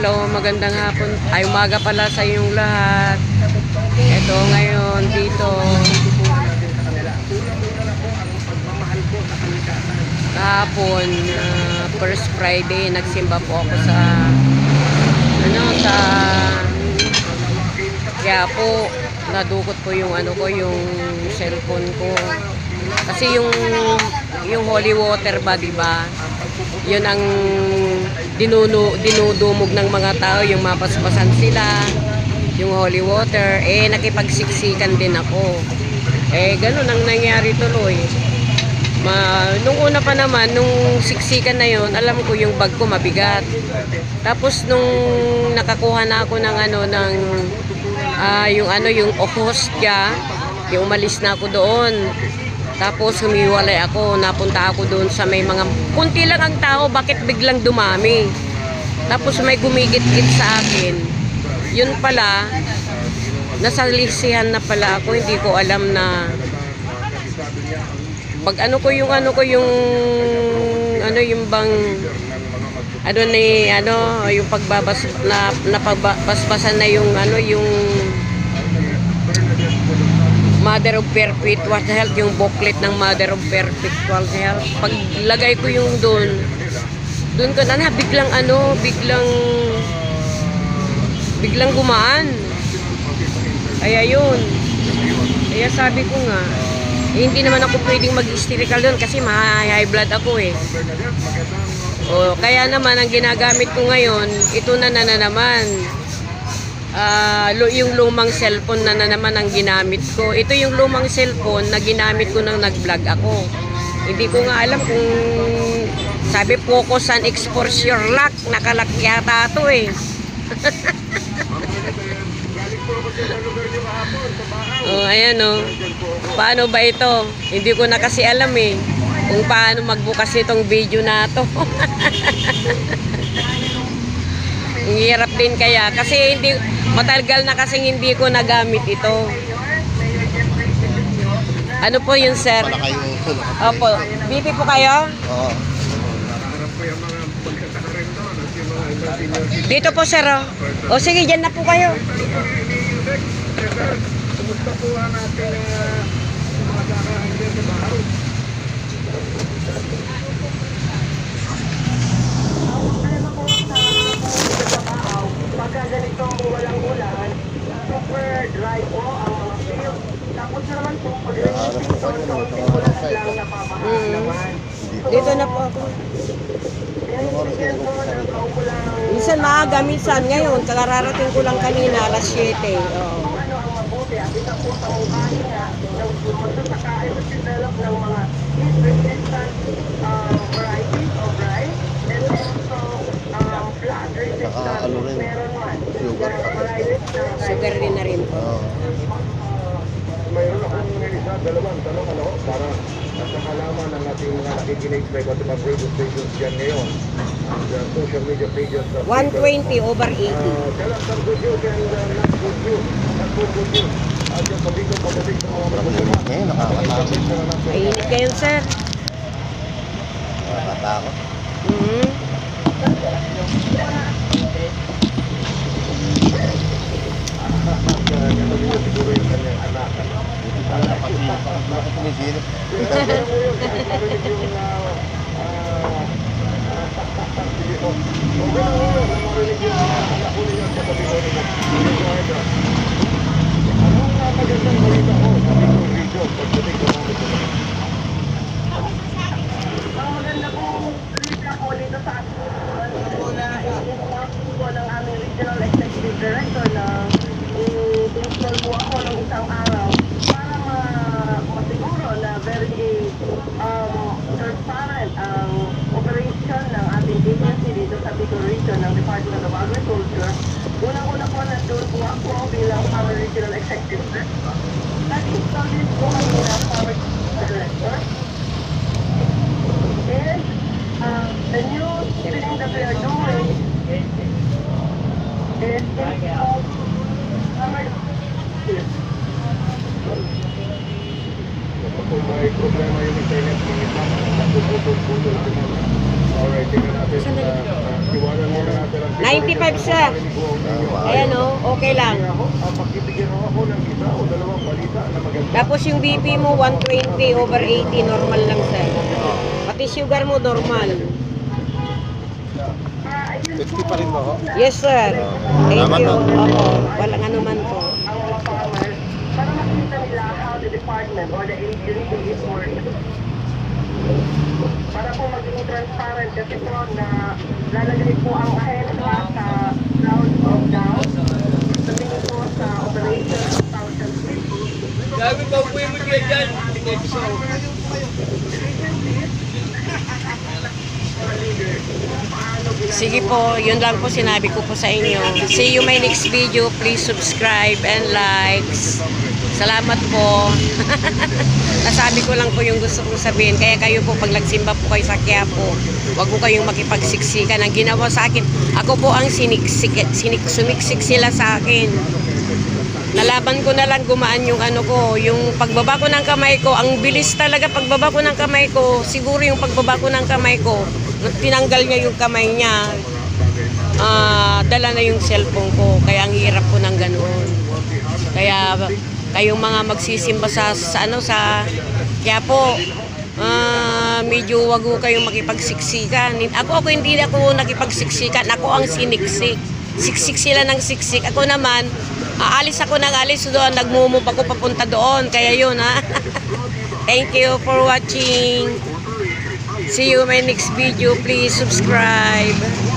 Hello, magandang hapon. Ay, umaga pala sa inyong lahat. Ito ngayon dito. Kahapon, ah, first Friday, nagsimba po ako sa ano, sa kaya po, nadukot po yung ano ko, yung cellphone ko. Kasi yung yung holy water ba, di ba? Yun ang dinuno, dinudumog ng mga tao, yung mapaspasan sila, yung holy water. Eh, nakipagsiksikan din ako. Eh, ganun ang nangyari tuloy. Ma, nung una pa naman, nung siksikan na yon, alam ko yung bag ko mabigat. Tapos nung nakakuha na ako ng ano ng ah, yung ano yung hostya, yung umalis na ako doon. Tapos humiwalay ako, napunta ako doon sa may mga kunti lang ang tao, bakit biglang dumami? Tapos may gumigit-git sa akin. Yun pala, nasa lisihan na pala ako, hindi ko alam na pag ano ko yung ano ko yung ano yung bang ano ni ano yung pagbabas na napagbasbasan na yung ano yung Mother of Perpetual Health yung booklet ng Mother of Perpetual Health paglagay ko yung doon doon ko na na biglang ano biglang biglang gumaan kaya yun kaya sabi ko nga eh, hindi naman ako pwedeng mag-hysterical doon kasi ma-high blood ako eh. O, kaya naman ang ginagamit ko ngayon, ito na na, na naman. Lu- yung lumang cellphone na na naman ang ginamit ko. Ito yung lumang cellphone na ginamit ko nang nag-vlog ako. Hindi ko nga alam kung sabi focus and export your luck. Nakalak yata ito eh. Oh, ayan oh. Paano ba ito? Hindi ko na kasi alam eh. Kung paano magbukas itong video na to. Hirap din kaya. Kasi hindi, matagal na kasing hindi ko nagamit ito. Ano po yun, sir? Para kayo. Opo. BP po kayo? Oo. Dito po, sir. oh. O sige, dyan na po kayo. Pagka ganito walang ulan, super dry po ang mga field. Tapos naman po, pag rainy season, kaunting ulan lang napapaha Mm. naman. Dito na po ako. Kaya hindi yan po ng kaukulang Minsan maaga, minsan ngayon. Kakararating ko lang kanina, alas 7. Oo. ano ang mabuti sa mungkahi nga ng mag-develop ng mga heat resistant um, varieties of rice and also um, flood resistant. Saka ano rin, Meron man. sugar. Varieties ng rice. Sugar din na rin po. Oo. Mayroon akong isa, dalawang tanong ano, para sa halaman ng ating mga nakikinig sa iba't ibang radio stations dyan ngayon. Sa social media pages. sa 120 over 80. Uh, tell us some good news and uh, not good news. Not good, good news. At yung pabigong pabalik sa mga ngayon, nakakatakot. Mainit kayo, sir. Nakakatakot. Mhm. Siguro yung kanyang anak. Bakit tumisilip? Marinig yung uh, uh, sige po. Okay lang Marinig yung anak ko ninyo sa tabi ko ninyo. Anong magandang balita ko sa Bicol Region pagdating sa mga ito? Maganda pong balita ko dito sa po na i-inform po ng aming Regional Executive Director na i-install po ako ng isang araw para ma- masiguro na very um, transparent ang operation ng ating agency dito sa Bicol Region ng Department of Agriculture. Unang-una po na doon po ako bilang aming Regional Executive Director. Nag-install din po kami ng Power Director is um, the new thing that we are doing is it's called summer Kung may problema yung internet ng isa, napuputol-putol naman. Alright, tingnan natin. Uh, uh, iwanan muna natin ang 95 sir. Ayan o, okay lang. Ako, pagbibigyan mo ako ng isa o dalawang balita na maganda. Tapos yung BP mo 120 over 80, normal lang sir. Pati sugar mo normal. 50 pa rin ba ako? Yes sir. Thank Salamat, you. Opo, walang po. ang mga farmers para makita nila how the department or the agency is working. Para po maging transparent kasi po na lalagay po ang ahensya sa cloud of doubt sa tingin po sa operation of thousands people. Sabi ko po yung mga dyan. Sige po, yun lang po sinabi ko po sa inyo. See you my next video. Please subscribe and likes. Salamat po. Nasabi ko lang po yung gusto kong sabihin. Kaya kayo po, pag nagsimba po kayo sa Quiapo, wag po kayong makipagsiksikan. Ang ginawa sa akin, ako po ang siniksik, sinik, sumiksik sila sa akin. Nalaban ko na lang gumaan yung ano ko, yung pagbaba ko ng kamay ko, ang bilis talaga pagbaba ko ng kamay ko, siguro yung pagbaba ko ng kamay ko, tinanggal niya yung kamay niya, ah, dala na yung cellphone ko, kaya ang hirap ko ng ganoon. Kaya kayong mga magsisimba sa, sa ano sa kaya po ah, medyo wag ko kayong makipagsiksikan. Ako ako hindi ako nakipagsiksikan, ako ang siniksik. Siksik sila ng siksik. Ako naman, aalis ako ng alis doon, nagmumove ako papunta doon. Kaya yun ha. Thank you for watching. See you my next video. Please subscribe.